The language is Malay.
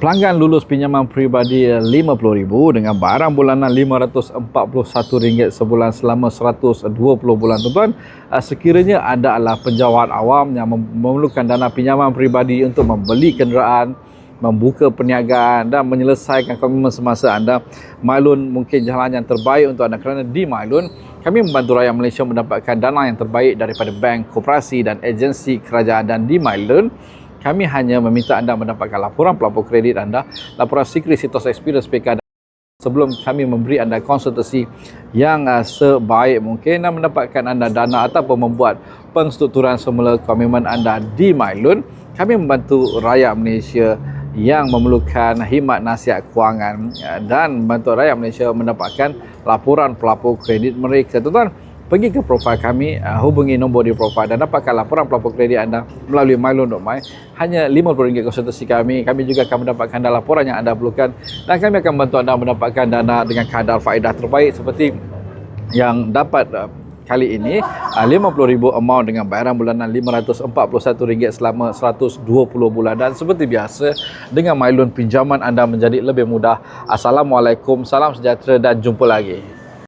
Pelanggan lulus pinjaman peribadi RM50,000 dengan barang bulanan RM541 sebulan selama 120 bulan. Tuan-tuan, ah, sekiranya anda adalah penjawat awam yang mem- memerlukan dana pinjaman peribadi untuk membeli kenderaan, membuka perniagaan dan menyelesaikan komitmen semasa anda, Mailun mungkin jalan yang terbaik untuk anda kerana di Mailun kami membantu rakyat Malaysia mendapatkan dana yang terbaik daripada bank, koperasi dan agensi kerajaan dan di Mailun kami hanya meminta anda mendapatkan laporan pelapor kredit anda, laporan Sikri Sitos Experience PK sebelum kami memberi anda konsultasi yang uh, sebaik mungkin dan mendapatkan anda dana ataupun membuat pengstrukturan semula komitmen anda di Mailun kami membantu rakyat Malaysia yang memerlukan khidmat nasihat kewangan uh, dan membantu rakyat Malaysia mendapatkan laporan pelapor kredit mereka. Tuan-tuan pergi ke profil kami, uh, hubungi nombor di profil dan dapatkan laporan pelapor kredit anda melalui mylon.my. Hanya RM50 konsultasi kami. Kami juga akan mendapatkan anda laporan yang anda perlukan dan kami akan bantu anda mendapatkan dana dengan kadar faedah terbaik seperti yang dapat uh, kali ini uh, RM50,000 amount dengan bayaran bulanan RM541 selama 120 bulan dan seperti biasa dengan Mylon pinjaman anda menjadi lebih mudah. Assalamualaikum, salam sejahtera dan jumpa lagi.